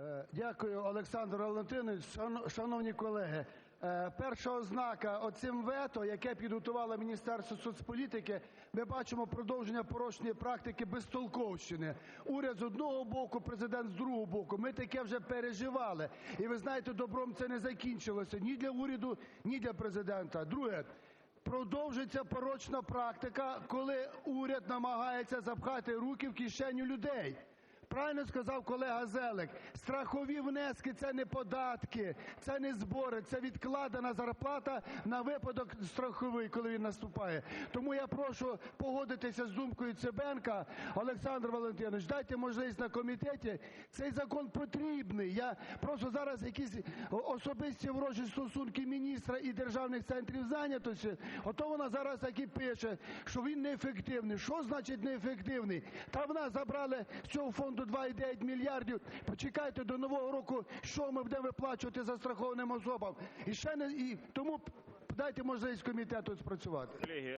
Е, Дякую, Олександр Валентинович. Шано- Шановні колеги, е, перша ознака оцим вето, яке підготувало Міністерство соцполітики, ми бачимо продовження порочної практики безтолковщини. Уряд з одного боку, Президент з другого боку. Ми таке вже переживали. І ви знаєте, добром це не закінчилося ні для уряду, ні для Президента. Друге. Продовжується порочна практика, коли уряд намагається запхати руки в кишеню людей. Правильно сказав колега Зелик, страхові внески – це не податки, це не збори, це відкладена зарплата на випадок страховий, коли він наступає. Тому я прошу погодитися з думкою Цибенка. Олександр Валентинович, дайте можливість на комітеті. Цей закон потрібний. Я просто зараз якісь особисті ворожі стосунки міністра і державних центрів зайнятості, ото вона зараз так і пише, що він неефективний. Що значить неефективний? Та в нас забрали з цього фонду 2,9 мільярдів. Почекайте до нового року, що ми будемо виплачувати застрахованим особам. І ще не і тому дайте можливість комітету спрацювати.